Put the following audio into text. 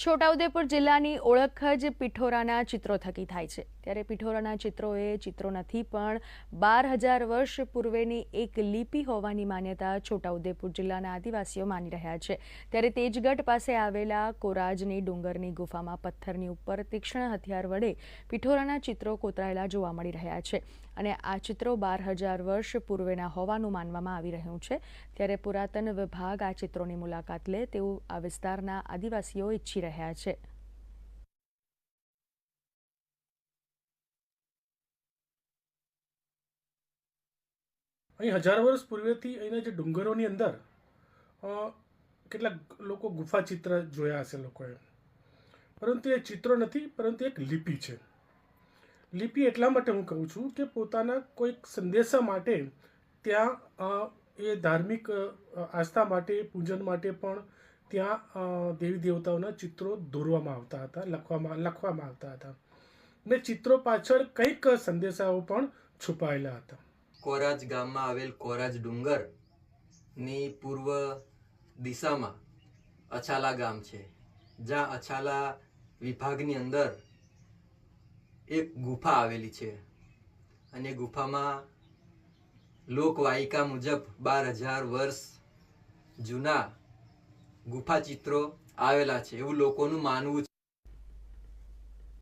છોટાઉદેપુર જિલ્લાની ઓળખ જ પિઠોરાના ચિત્રો થકી થાય છે. ત્યારે પિઠોરાના ચિત્રો એ ચિત્રો નથી પણ બાર હજાર વર્ષ પૂર્વેની એક લિપિ હોવાની માન્યતા છોટાઉદેપુર જિલ્લાના આદિવાસીઓ માની રહ્યા છે. ત્યારે તેજગઢ પાસે આવેલા કોરાજની ડુંગરની ગુફામાં પથ્થરની ઉપર તીક્ષ્ણ હથિયાર વડે પિઠોરાના ચિત્રો કોતરાયેલા જોવા મળી રહ્યા છે અને આ ચિત્રો બાર હજાર વર્ષ પૂર્વેના હોવાનું માનવામાં આવી રહ્યું છે. ત્યારે પુરાતન વિભાગ આ ચિત્રોની મુલાકાત લે તેવું આ વિસ્તારના આદિવાસીઓ ઈચ્છી રહ્યા છે. અહીં હજાર વર્ષ પૂર્વેથી અહીંના જે ડુંગરોની અંદર કેટલાક લોકો ગુફા ચિત્ર જોયા હશે લોકોએ. પરંતુ એ ચિત્રો નથી, પરંતુ એક લિપિ છે. લિપિ એટલા માટે હું કહું છું કે પોતાના કોઈક સંદેશા માટે ત્યાં એ ધાર્મિક આસ્થા માટે, પૂજન માટે પણ ત્યાં દેવી દેવતાઓના ચિત્રો દોરવામાં આવતા હતા, લખવામાં લખવામાં આવતા હતા. ને ચિત્રો પાછળ કંઈક સંદેશાઓ પણ છુપાયેલા હતા. કોરાજ ગામમાં આવેલ કોરાજ ડુંગરની પૂર્વ દિશામાં અછાલા ગામ છે. જ્યાં અછાલા વિભાગની અંદર એક ગુફા આવેલી છે અને ગુફામાં લોકવાયિકા મુજબ બાર હજાર વર્ષ જૂના ગુફા ચિત્રો આવેલા છે. એવું લોકોનું માનવું છે